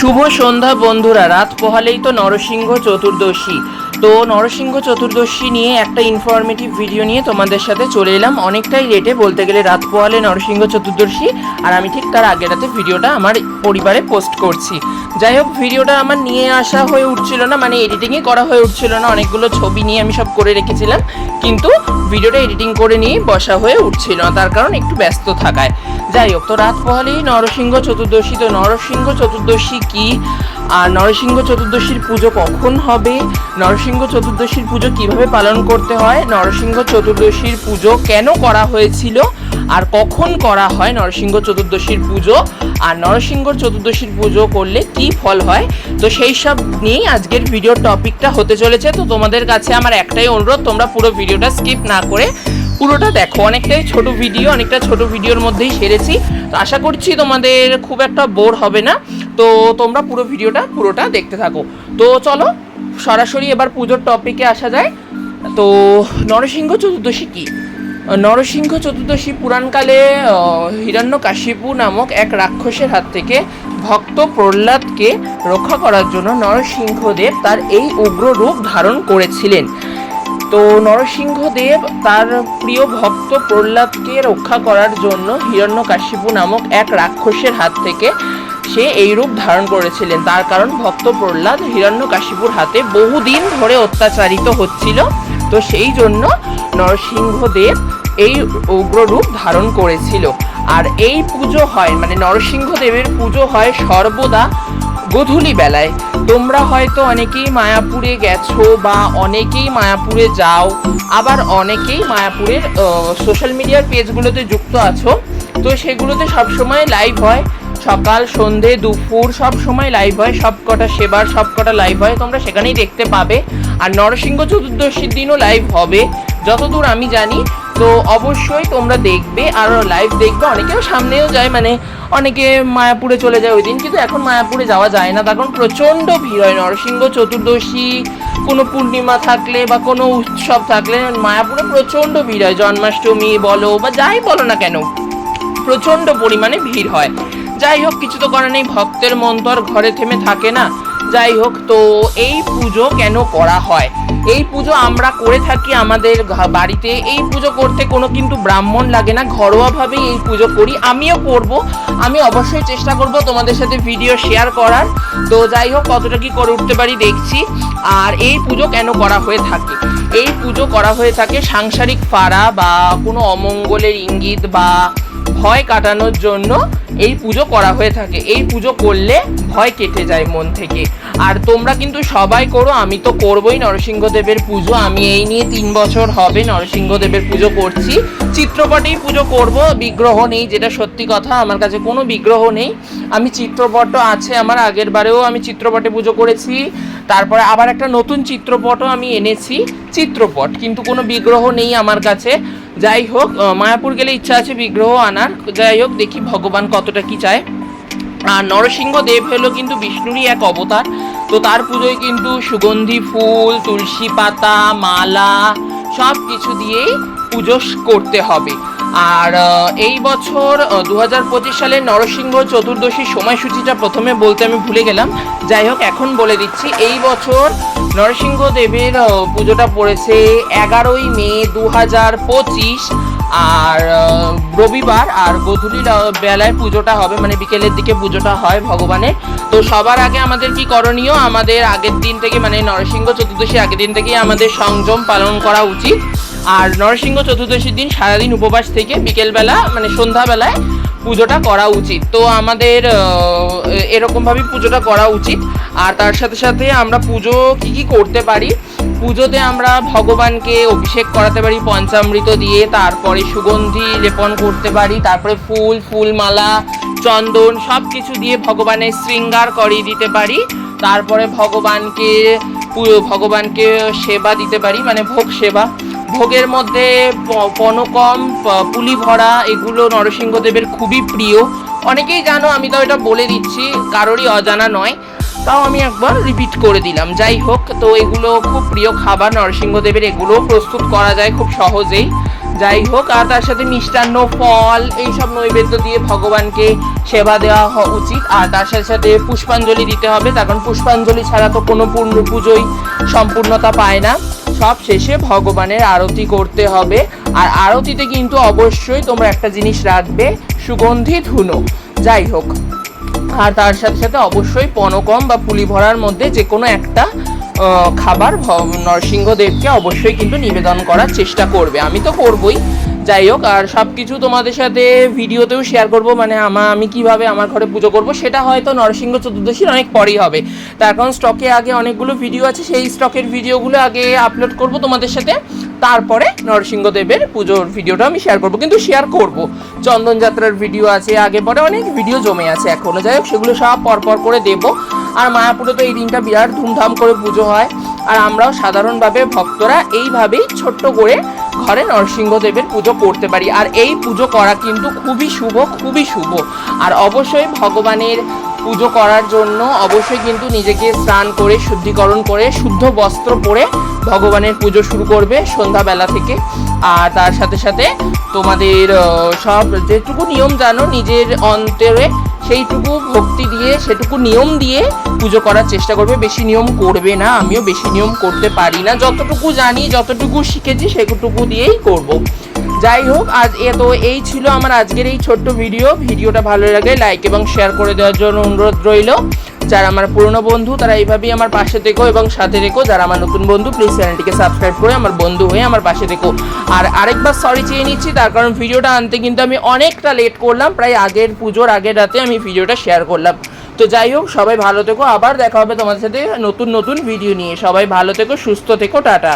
শুভ সন্ধ্যা বন্ধুরা, রাত পোহালেই তো নরসিংহ চতুর্দশী। তো নরসিংহ চতুর্দশী নিয়ে একটা ইনফরমেটিভ ভিডিও নিয়ে তোমাদের সাথে চলে এলাম। অনেকটাই লেটে বলতে গেলে রাত পোহালে নরসিংহ চতুর্দশী, আর আমি ঠিক তার আগের রাতে ভিডিওটা আমার পরিবারে পোস্ট করছি। যাই হোক ভিডিওটা আমার নিয়ে আসা হয়ে উঠছিল না মানে এডিটিংই করা হয়ে উঠছিল না, অনেকগুলো ছবি নিয়ে আমি সব করে রেখেছিলাম, কিন্তু ভিডিওটা এডিটিং করে নিয়ে বসা হয়ে উঠছিল না, তার কারণ একটু ব্যস্ত থাকায়। যাই হোক, তো রাত পোহালেই নরসিংহ চতুর্দশী, তো নরসিংহ চতুর্দশী কি? আর নরসিংহ চতুর্দশীর পুজো কখন হবে? নরসিংহ চতুর্দশীর পুজো কীভাবে পালন করতে হয়? নরসিংহ চতুর্দশীর পুজো কেন করা হয়েছিল? আর কখন করা হয় নরসিংহ চতুর্দশীর পুজো? আর নরসিংহ চতুর্দশীর পুজো করলে কি ফল হয়? তো সেই সব নিয়েই আজকের ভিডিওর টপিকটা হতে চলেছে। তো তোমাদের কাছে আমার একটাই অনুরোধ, তোমরা পুরো ভিডিওটা স্কিপ না করে পুরোটা দেখো। অনেকটাই ছোট ভিডিও, অনেকটা ছোট ভিডিওর মধ্যেই সেরেছি। তো আশা করছি তোমাদের খুব একটা বোর হবে না। তো তোমরা পুরো ভিডিওটা পুরোটা দেখতে থাকো। তো চলো, সরাসরি এবার পুজোর টপিকে আসা যায়। তো নরসিংহ চতুর্দশী কি? নরসিংহ চতুর্দশী পুরাণকালে হিরণ্যকাশিপু নামক এক রাক্ষসের হাত থেকে ভক্ত প্রহ্লাদকে রক্ষা করার জন্য নরসিংহদেব তার এই উগ্র রূপ ধারণ করেছিলেন। তো নরসিংহদেব তার প্রিয় ভক্ত প্রহ্লাদকে রক্ষা করার জন্য হিরণ্যকাশিপু নামক এক রাক্ষসের হাত থেকে সে এই রূপ ধারণ করেছিলেন। তার কারণ ভক্ত প্রহ্লাদ হিরণ্যকাশিপুর হাতে বহুদিন ধরে অত্যাচারিত হচ্ছিল। তো সেই জন্য নরসিংহদেব এই উগ্র রূপ ধারণ করেছিল। আর এই পুজো হয় মানে নরসিংহদেবের পুজো হয় সর্বদা গধূলি বেলায়। তোমরা হয়তো অনেকেই মায়াপুরে গেছো বা অনেকেই মায়াপুরে যাও, আবার অনেকেই মায়াপুরের সোশ্যাল মিডিয়ার পেজগুলোতে যুক্ত আছো। তো সেগুলোতে সবসময় লাইভ হয়। সকাল, সন্ধে, দুপুর, সব সময় লাইভ হয়, সব কটা সেবার, সব কটা লাইভ হয়, তোমরা সেখানেই দেখতে পাবে। আর নরসিংহ চতুর্দশীর দিনও লাইভ হবে, যতদূর আমি জানি। তো অবশ্যই তোমরা দেখবে, আর লাইভ দেখবে। অনেকেও সামনেও যায় মানে অনেকে মায়াপুরে চলে যায় ওই দিন, কিন্তু এখন মায়াপুরে যাওয়া যায় না। তখন প্রচণ্ড ভিড় হয় নরসিংহ চতুর্দশী, কোনো পূর্ণিমা থাকলে বা কোনো উৎসব থাকলে মায়াপুরে প্রচণ্ড ভিড় হয়। জন্মাষ্টমী বলো বা যাই বলো না কেন, প্রচণ্ড পরিমাণে ভিড় হয়। যাই হোক, কিছু তো করার নেই। ভক্তের মন তো আর ঘরে থেমে থাকে না। যাই হোক, তো এই পুজো কেন করা হয়? এই পুজো আমরা করে থাকি আমাদের বাড়িতে। এই পুজো করতে কোনো কিন্তু ব্রাহ্মণ লাগে না। ঘরোয়াভাবেই এই পুজো করি। আমিও করব। আমি অবশ্যই চেষ্টা করব তোমাদের সাথে ভিডিও শেয়ার করার। তো যাই হোক, কতটা কি করে উঠতে পারি দেখছি। আর এই পুজো কেন করা হয়ে থাকে? এই পুজো করা হয়ে থাকে সাংসারিক ফাড়া বা কোনো অমঙ্গলের ইঙ্গিত বা ভয় কাটানোর জন্য এই পুজো করা হয়ে থাকে। এই পুজো করলে ভয় কেটে যায় মন থেকে। আর তোমরা কিন্তু সবাই করো, আমি তো করবই নরসিংহদেবের পুজো। আমি এই নিয়ে তিন বছর হবে নরসিংহদেবের পুজো করছি। চিত্রপটেই পুজো করব, বিগ্রহ নেই, যেটা সত্যি কথা, আমার কাছে কোনো বিগ্রহ নেই। আমি চিত্রপটও আছে আমার, আগের বারেও আমি চিত্রপটে পুজো করেছি। তারপরে আবার একটা নতুন চিত্রপটও আমি এনেছি, চিত্রপট। কিন্তু কোনো বিগ্রহ নেই আমার কাছে। যাই হোক মায়াপুর গেলে ইচ্ছা আছে বিগ্রহ আনার। যাই হোক, দেখি ভগবান কতটা কি চায়। আর নরসিংহ দেব হলো কিন্তু বিষ্ণুরই এক অবতার। তো তার পুজোয় কিন্তু সুগন্ধি ফুল, তুলসী পাতা, মালা সব কিছু দিয়েই পুজো করতে হবে। আর এই বছর দু হাজার পঁচিশ সালের নরসিংহ চতুর্দশীর সময়সূচিটা প্রথমে বলতে আমি ভুলে গেলাম। যাই হোক, এখন বলে দিচ্ছি, এই বছর নরসিংহ দেবের পুজোটা পড়েছে এগারোই মে দু হাজার পঁচিশ। আর রবিবার আর গধূলি বেলায় পুজোটা হবে মানে বিকেলের দিকে পুজোটা হয় ভগবানের। তো সবার আগে আমাদের কি করণীয়? আমাদের আগের দিন থেকে মানে নরসিংহ চতুর্দশী আগের দিন থেকেই আমাদের সংযম পালন করা উচিত। আর নরসিংহ চতুর্দশীর দিন সারাদিন উপবাস থেকে বিকেলবেলা মানে সন্ধ্যাবেলায় পুজোটা করা উচিত। তো আমাদের এরকমভাবেই পুজোটা করা উচিত। আর তার সাথে সাথে আমরা পুজো কি কি করতে পারি? পুজোতে আমরা ভগবানকে অভিষেক করাতে পারি, পঞ্চামৃত দিয়ে, তারপরে সুগন্ধি লেপন করতে পারি, তারপরে ফুল, ফুলমালা, চন্দন সব কিছু দিয়ে ভগবানের শৃঙ্গার করিয়ে দিতে পারি। তারপরে ভগবানকে ভগবানকে সেবা দিতে পারি মানে ভোগ সেবা। ভোগের মধ্যে পনকম পুলি ভরা এগুলো নরসিংহদেবের খুবই প্রিয়। অনেকেই জানো, আমি তো এটা বলে দিচ্ছি, কারোরই অজানা নয়। তাও আমি একবার রিপিট করে দিলাম। যাই হোক, তো এগুলো খুব প্রিয় খাবার নরসিংহদেবের এগুলো প্রস্তুত করা যায় খুব সহজেই। যাই হোক, আর তার সাথে মিষ্টান্ন ফল, এইসব নৈবেদ্য দিয়ে ভগবানকে সেবা দেওয়া হ- উচিত। আর তার সাথে সাথে পুষ্পাঞ্জলি দিতে হবে। তার কারণ পুষ্পাঞ্জলি ছাড়া তো কোনো পূর্ণ পুজোই সম্পূর্ণতা পায় না। সব শেষে ভগবানের আরতি করতে হবে। আর আরতিতে কিন্তু অবশ্যই তোমরা একটা জিনিস রাখবে, সুগন্ধি ধুনো। যাই হোক, আর তার সাথে সাথে অবশ্যই পনকম বা পুলি ভরার মধ্যে যে কোনো একটা খাবার নরসিংহদেবকে অবশ্যই কিন্তু নিবেদন করার চেষ্টা করবে। আমি তো করবই। যাই হোক, আর সব কিছু তোমাদের সাথে ভিডিওতেও শেয়ার করব মানে আমা আমি কীভাবে আমার ঘরে পুজো করব, সেটা হয়তো নরসিংহ চতুর্দশীর অনেক পরেই হবে। তার কারণ স্টকে আগে অনেকগুলো ভিডিও আছে, সেই স্টকের ভিডিওগুলো আগে আপলোড করব তোমাদের সাথে। তারপরে নরসিংহদেবের পুজোর ভিডিওটা আমি শেয়ার করব, কিন্তু শেয়ার করব। চন্দন যাত্রার ভিডিও আছে, আগে পরে অনেক ভিডিও জমে আছে এখনও। যাই হোক, সেগুলো সব পরপর করে দেব। আর মায়াপুরে তো এই দিনটা বিরাট ধুমধাম করে পুজো হয়। আর আমরাও সাধারণভাবে ভক্তরা এইভাবেই ছোট্ট করে ঘরে নরসিংহদেবের পুজো করতে পারি। আর এই পুজো করা কিন্তু খুবই শুভ খুবই শুভ। আর অবশ্যই ভগবানের পুজো করার জন্য অবশ্যই কিন্তু নিজেকে স্নান করে, শুদ্ধিকরণ করে, শুদ্ধ বস্ত্র পরে ভগবানের পুজো শুরু করবে সন্ধ্যাবেলা থেকে। আর তার সাথে সাথে তোমাদের সব যেটুকু নিয়ম জানো, নিজের অন্তরে সেইটুকু ভক্তি দিয়ে, সেটুকু নিয়ম দিয়ে পুজো করার চেষ্টা করবে। বেশি নিয়ম করবে না, আমিও বেশি নিয়ম করতে পারি না। যতটুকু জানি, যতটুকু শিখেছি, সেটুকু দিয়েই করব। যাই হোক, আজ এ তো এই ছিল আমার আজকের এই ছোট্ট ভিডিও। ভিডিওটা ভালো লাগে লাইক এবং শেয়ার করে দেওয়ার জন্য অনুরোধ রইল। যারা আমার পুরনো বন্ধু, তারা এইভাবেই আমার পাশে থেকো এবং সাথে রেখো যারা আমার নতুন বন্ধু প্লিজ চ্যানেলটিকে সাবস্ক্রাইব করে আমার বন্ধু হয়ে আমার পাশে থেকো। আর আরেকবার সরি চেয়ে নিচ্ছি, তার কারণ ভিডিওটা আনতে কিন্তু আমি অনেকটা লেট করলাম, প্রায় আগের পুজোর আগের রাতে আমি ভিডিওটা শেয়ার করলাম। তো যাই হোক, সবাই ভালো থেকো, আবার দেখা হবে তোমাদের সাথে নতুন নতুন ভিডিও নিয়ে। সবাই ভালো থেকো, সুস্থ থেকো, টাটা।